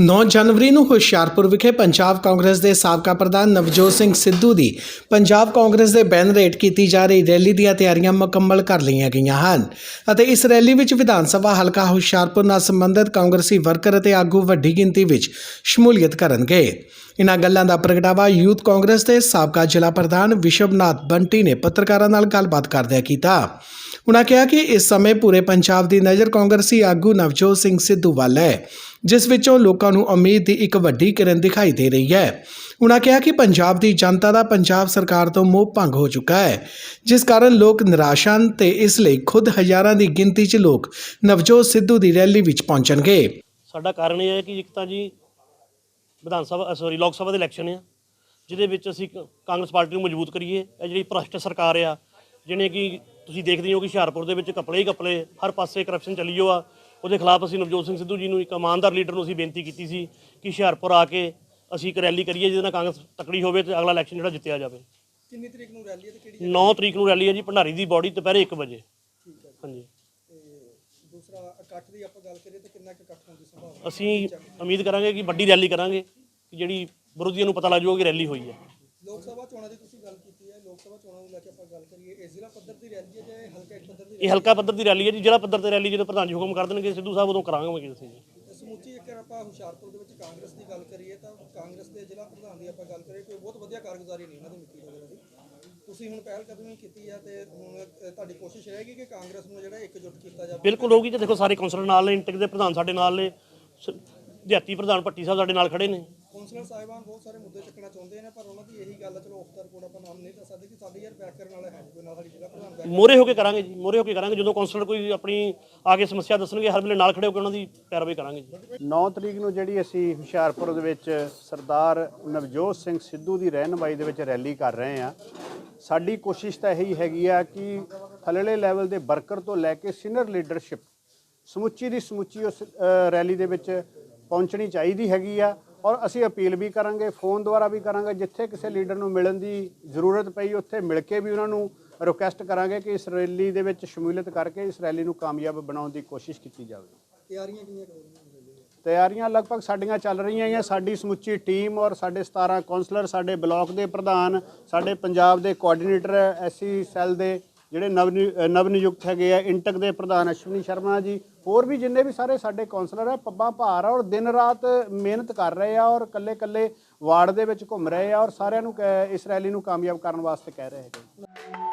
9 ਜਨਵਰੀ ਨੂੰ ਹੁਸ਼ਿਆਰਪੁਰ ਵਿਖੇ ਪੰਜਾਬ ਕਾਂਗਰਸ ਦੇ ਸਾਬਕਾ ਪ੍ਰਧਾਨ ਨਵਜੋਤ ਸਿੰਘ ਸਿੱਧੂ ਦੀ ਪੰਜਾਬ ਕਾਂਗਰਸ ਦੇ ਬੈਨਰ ਹੇਠ ਕੀਤੀ ਜਾ ਰਹੀ ਰੈਲੀ ਦੀਆਂ ਤਿਆਰੀਆਂ ਮੁਕੰਮਲ ਕਰ ਲਈਆਂ ਗਈਆਂ ਹਨ ਅਤੇ ਇਸ ਰੈਲੀ ਵਿੱਚ ਵਿਧਾਨ ਸਭਾ ਹਲਕਾ ਹੁਸ਼ਿਆਰਪੁਰ ਨਾਲ ਸੰਬੰਧਿਤ ਕਾਂਗਰਸੀ ਵਰਕਰ ਅਤੇ ਆਗੂ ਵੱਡੀ ਗਿਣਤੀ ਵਿੱਚ ਸ਼ਮੂਲੀਅਤ ਕਰਨਗੇ। ਇਨ੍ਹਾਂ ਗੱਲਾਂ ਦਾ ਪ੍ਰਗਟਾਵਾ ਯੂਥ ਕਾਂਗਰਸ ਦੇ ਸਾਬਕਾ ਜ਼ਿਲ੍ਹਾ ਪ੍ਰਧਾਨ ਵਿਸ਼ਵਨਾਥ ਬੰਟੀ ਨੇ ਪੱਤਰਕਾਰਾਂ ਨਾਲ ਗੱਲਬਾਤ ਕਰਦਿਆਂ ਕੀਤਾ। ਉਨ੍ਹਾਂ ਕਿਹਾ ਕਿ ਇਸ ਸਮੇਂ ਪੂਰੇ ਪੰਜਾਬ ਦੀ ਨਜ਼ਰ ਕਾਂਗਰਸੀ ਆਗੂ ਨਵਜੋਤ ਸਿੰਘ ਸਿੱਧੂ ਵੱਲ ਹੈ। ਜਿਸ ਵਿੱਚੋਂ ਲੋਕਾਂ ਨੂੰ ਉਮੀਦ ਦੀ ਇੱਕ ਵੱਡੀ ਕਿਰਨ ਦਿਖਾਈ ਦੇ ਰਹੀ ਹੈ। ਉਹਨਾਂ ਕਿਹਾ ਕਿ ਪੰਜਾਬ ਦੀ ਜਨਤਾ ਦਾ ਪੰਜਾਬ ਸਰਕਾਰ ਤੋਂ ਮੋਹ ਭੰਗ ਹੋ ਚੁੱਕਾ ਹੈ, ਜਿਸ ਕਾਰਨ ਲੋਕ ਨਿਰਾਸ਼ ਹਨ ਤੇ ਇਸ ਲਈ ਖੁਦ ਹਜ਼ਾਰਾਂ ਦੀ ਗਿਣਤੀ 'ਚ ਲੋਕ ਨਵਜੋਤ ਸਿੱਧੂ ਦੀ ਰੈਲੀ ਵਿੱਚ ਪਹੁੰਚਣਗੇ। ਸਾਡਾ ਕਾਰਨ ਇਹ ਹੈ ਕਿ ਇੱਕ ਤਾਂ ਜੀ ਵਿਧਾਨ ਸਭਾ ਸੌਰੀ ਲੋਕ ਸਭਾ ਦੇ ਇਲੈਕਸ਼ਨ ਆ, ਜਿਹਦੇ ਵਿੱਚ ਅਸੀਂ ਕਾਂਗਰਸ ਪਾਰਟੀ ਨੂੰ ਮਜ਼ਬੂਤ ਕਰੀਏ। ਇਹ ਜਿਹੜੀ ਭ੍ਰਸ਼ਟ ਸਰਕਾਰ ਆ ਜਿਹਨੇ ਕਿ ਤੁਸੀਂ ਦੇਖਦੇ ਹੋ ਕਿ ਹੁਸ਼ਿਆਰਪੁਰ ਦੇ ਵਿੱਚ ਕਪੜੇ ਹੀ ਕਪੜੇ, ਹਰ ਪਾਸੇ ਕਰਪਸ਼ਨ ਚੱਲੀ ਜੋ ਆ। ਉਹਦੇ ਖਿਲਾਫ ਅਸੀਂ ਨਵਜੋਤ ਸਿੰਘ ਸਿੱਧੂ ਜੀ ਨੂੰ ਇੱਕ ਇਮਾਨਦਾਰ ਲੀਡਰ ਨੂੰ ਅਸੀਂ ਬੇਨਤੀ ਕੀਤੀ ਸੀ ਕਿ ਹੁਸ਼ਿਆਰਪੁਰ ਆ ਕੇ ਅਸੀਂ ਇੱਕ ਰੈਲੀ ਕਰੀਏ ਜਿਹਦੇ ਨਾਲ ਕਾਂਗਰਸ ਤਕੜੀ ਹੋਵੇ ਤੇ ਅਗਲਾ ਇਲੈਕਸ਼ਨ ਜਿਹੜਾ ਜਿੱਤਿਆ ਜਾਵੇ। ਕਿੰਨੀ ਤਰੀਕ ਨੂੰ ਰੈਲੀ ਹੈ ਤੇ ਕਿਹੜੀ 9 ਤਰੀਕ ਨੂੰ ਰੈਲੀ ਹੈ ਜੀ ਭੰਡਾਰੀ ਦੀ ਬੋਡੀ ਦੁਪਹਿਰੇ 1 ਵਜੇ। ਹਾਂਜੀ। ਤੇ ਦੂਸਰਾ ਇਕੱਠ ਦੀ ਆਪਾਂ ਗੱਲ ਕਰੀਏ ਤੇ ਕਿੰਨਾ ਕੁ ਇਕੱਠ ਹੋਣ ਦੀ ਸੰਭਾਵਨਾ ਅਸੀਂ ਉਮੀਦ ਕਰਾਂਗੇ ਕਿ ਵੱਡੀ ਰੈਲੀ ਕਰਾਂਗੇ ਕਿ ਜਿਹੜੀ ਵਿਰੋਧੀਆਂ ਨੂੰ ਪਤਾ ਲੱਗ ਜਾਊਗਾ ਕਿ ਰੈਲੀ ਹੋਈ ਹੈ। ਲੋਕ ਸਭਾ ਚੋਣਾਂ ਦੀ ਤੁਸੀਂ ਗੱਲ ਕੀਤੀ ਹੈ ਲੋਕ ਸਭਾ ਚੋਣਾਂ ਨੂੰ ਲੈ ਕੇ ਆਪਾਂ ਗੱਲ ਕਰੀਏ ਇਹ ਜ਼ਿਲ੍ਹਾ ਪੱਧਰ ਦੀ ਰੈਲੀ ਹੈ ਜਾਂ ਇਹ ਹਲਕਾ ਪੱਧਰ ਦੀ ਇਹ ਹਲਕਾ ਪੱਧਰ ਦੀ ਰੈਲੀ ਹੈ ਜੀ ਜ਼ਿਲ੍ਹਾ ਪੱਧਰ ਤੇ ਰੈਲੀ ਜਦੋਂ ਪ੍ਰਧਾਨ ਜੀ ਹੁਕਮ ਕਰ ਦੇਣਗੇ ਸਿੱਧੂ ਸਾਹਿਬ ਉਦੋਂ ਕਰਾਂਗੇ ਅਸੀਂ ਜੀ ਤੇ ਸਮੁੱਚੀ ਇੱਕ ਆਪਾਂ ਹੁਸ਼ਿਆਰਪੁਰ ਦੇ ਵਿੱਚ ਕਾਂਗਰਸ ਦੀ ਗੱਲ ਕਰੀਏ ਤਾਂ ਕਾਂਗਰਸ ਦੇ ਜ਼ਿਲ੍ਹਾ ਪ੍ਰਧਾਨ ਦੀ ਆਪਾਂ ਗੱਲ ਕਰੀਏ ਕੋਈ ਬਹੁਤ ਵਧੀਆ ਕਾਰਗੁਜ਼ਾਰੀ ਨਹੀਂ ਉਹਨਾਂ ਦੀ ਮਿੱਟੀ ਵਗੈਰਾ ਦੀ। ਤੁਸੀਂ ਹੁਣ ਪਹਿਲ ਕਦਮੀ ਕੀਤੀ ਹੈ ਤੇ ਹੁਣ ਅ, ਤੁਹਾਡੀ ਕੋਸ਼ਿਸ਼ ਰਹੇਗੀ ਕਿ ਕਾਂਗਰਸ ਨੂੰ ਜਿਹੜਾ ਇਕਜੁੱਟ ਕੀਤਾ ਜਾਵੇ? ਬਿਲਕੁਲ ਹੋਊਗੀ ਤੇ ਦੇਖੋ ਸਾਰੇ ਕੌਂਸਲਰ ਨਾਲ ਨੇ ਇੰਟਕ ਦੇ ਪ੍ਰਧਾਨ ਸਾਡੇ ਨਾਲ ਨੇ ਦਿਹਾਤੀ ਪ੍ਰਧਾਨ ਭੱਟੀ ਸਾਹਿਬ ਸਾਡੇ ਨਾਲ ਖੜੇ ਨੇ। ਕੌਂਸਲਰ ਸਾਹਿਬਾਨ ਬਹੁਤ ਸਾਰੇ ਮੁੱਦੇ ਚੱਕਣਾ ਚਾਹੁੰਦੇ ਨੇ ਪਰ ਉਹਨਾਂ ਦੀ ਇਹੀ ਗੱਲ ਚਲੋ ਆਫ ਦਾ ਰਿਪੋਰਟ ਆਪਾਂ ਨਾਮ ਨਹੀਂ ਦੱਸ ਸਕਦੇ ਕਿ ਸਾਡੇ ਯਾਰ ਬੈਕ ਕਰਨ ਵਾਲਾ ਹੈ ਕੋਈ ਨਾ ਸਾਡੀ ਜ਼ਿਲ੍ਹਾ ਪ੍ਰਧਾਨ back ਮੋਰੇ ਹੋ ਕੇ ਕਰਾਂਗੇ ਜੀ ਮੋਰੇ ਹੋ ਕੇ ਕਰਾਂਗੇ ਜਦੋਂ ਕੌਂਸਲਰ ਕੋਈ ਆਪਣੀ ਆ ਕੇ ਸਮੱਸਿਆ ਦੱਸਣਗੇ ਹਰ ਵੇਲੇ ਨਾਲ ਖੜੇ ਹੋ ਕੇ ਉਹਨਾਂ ਦੀ ਪੈਰਵਾਈ ਕਰਾਂਗੇ ਜੀ। 9 ਤਰੀਕ ਨੂੰ ਜਿਹੜੀ ਅਸੀਂ ਹੁਸ਼ਿਆਰਪੁਰ ਦੇ ਵਿੱਚ ਸਰਦਾਰ ਨਵਜੋਤ ਸਿੰਘ ਸਿੱਧੂ ਦੀ ਰਹਿਨਮਾਈ ਦੇ ਵਿੱਚ ਰੈਲੀ ਕਰ ਰਹੇ ਆ ਸਾਡੀ ਕੋਸ਼ਿਸ਼ ਤਾਂ ਇਹੀ ਹੈਗੀ ਆ ਕਿ ਥੱਲੜੇ ਲੈਵਲ ਦੇ ਵਰਕਰ ਤੋਂ ਲੈ ਕੇ ਸੀਨੀਅਰ ਲੀਡਰਸ਼ਿਪ ਸਮੁੱਚੀ ਦੀ ਸਮੁੱਚੀ ਉਸ ਰੈਲੀ ਦੇ ਵਿੱਚ ਪਹੁੰਚਣੀ ਚਾਹੀਦੀ ਹੈਗੀ ਆ। ਔਰ ਅਸੀਂ ਅਪੀਲ ਵੀ ਕਰਾਂਗੇ ਫੋਨ ਦੁਆਰਾ ਵੀ ਕਰਾਂਗੇ ਜਿੱਥੇ ਕਿਸੇ ਲੀਡਰ ਨੂੰ ਮਿਲਣ ਦੀ ਜ਼ਰੂਰਤ ਪਈ ਉੱਥੇ ਮਿਲ ਕੇ ਵੀ ਉਹਨਾਂ ਨੂੰ ਰਿਕੁਐਸਟ ਕਰਾਂਗੇ ਕਿ ਇਸ ਰੈਲੀ ਦੇ ਵਿੱਚ ਸ਼ਮੂਲੀਅਤ ਕਰਕੇ ਇਸ ਰੈਲੀ ਨੂੰ ਕਾਮਯਾਬ ਬਣਾਉਣ ਦੀ ਕੋਸ਼ਿਸ਼ ਕੀਤੀ ਜਾਵੇ ਤਿਆਰੀਆਂ ਕਿੰਨੀਆਂ ਕੁ ਹੋ ਰਹੀਆਂ ਨੇ ਰੈਲੀ ਦੀਆਂ? ਤਿਆਰੀਆਂ ਲਗਭਗ ਸਾਡੀਆਂ ਚੱਲ ਰਹੀਆਂ ਆ ਸਾਡੀ ਸਮੁੱਚੀ ਟੀਮ ਔਰ ਸਾਡੇ 17 ਕਾਉਂਸਲਰ ਸਾਡੇ ਬਲਾਕ ਦੇ ਪ੍ਰਧਾਨ ਸਾਡੇ ਪੰਜਾਬ ਦੇ ਕੋਆਰਡੀਨੇਟਰ ਐਸਸੀ ਸੈੱਲ ਦੇ ਜਿਹੜੇ ਨਵ ਨਵ ਨਿਯੁਕਤ ਹੈਗੇ ਆ, ਇੰਟਕ ਦੇ ਪ੍ਰਧਾਨ ਅਸ਼ਵਨੀ ਸ਼ਰਮਾ ਜੀ, ਹੋਰ ਵੀ ਜਿੰਨੇ ਵੀ ਸਾਰੇ ਸਾਡੇ ਕਾਉਂਸਲਰ ਆ, ਪੱਬਾਂ ਭਾਰ ਆ ਔਰ ਦਿਨ ਰਾਤ ਮਿਹਨਤ ਕਰ ਰਹੇ ਆ ਔਰ ਕੱਲੇ ਕੱਲੇ ਵਾਰਡ ਦੇ ਵਿੱਚ ਘੁੰਮ ਰਹੇ ਆ ਔਰ ਸਾਰਿਆਂ ਨੂੰ ਕਹਿ- ਇਸ ਰੈਲੀ ਨੂੰ ਕਾਮਯਾਬ ਕਰਨ ਵਾਸਤੇ ਕਹਿ ਰਹੇ ਹੈਗੇ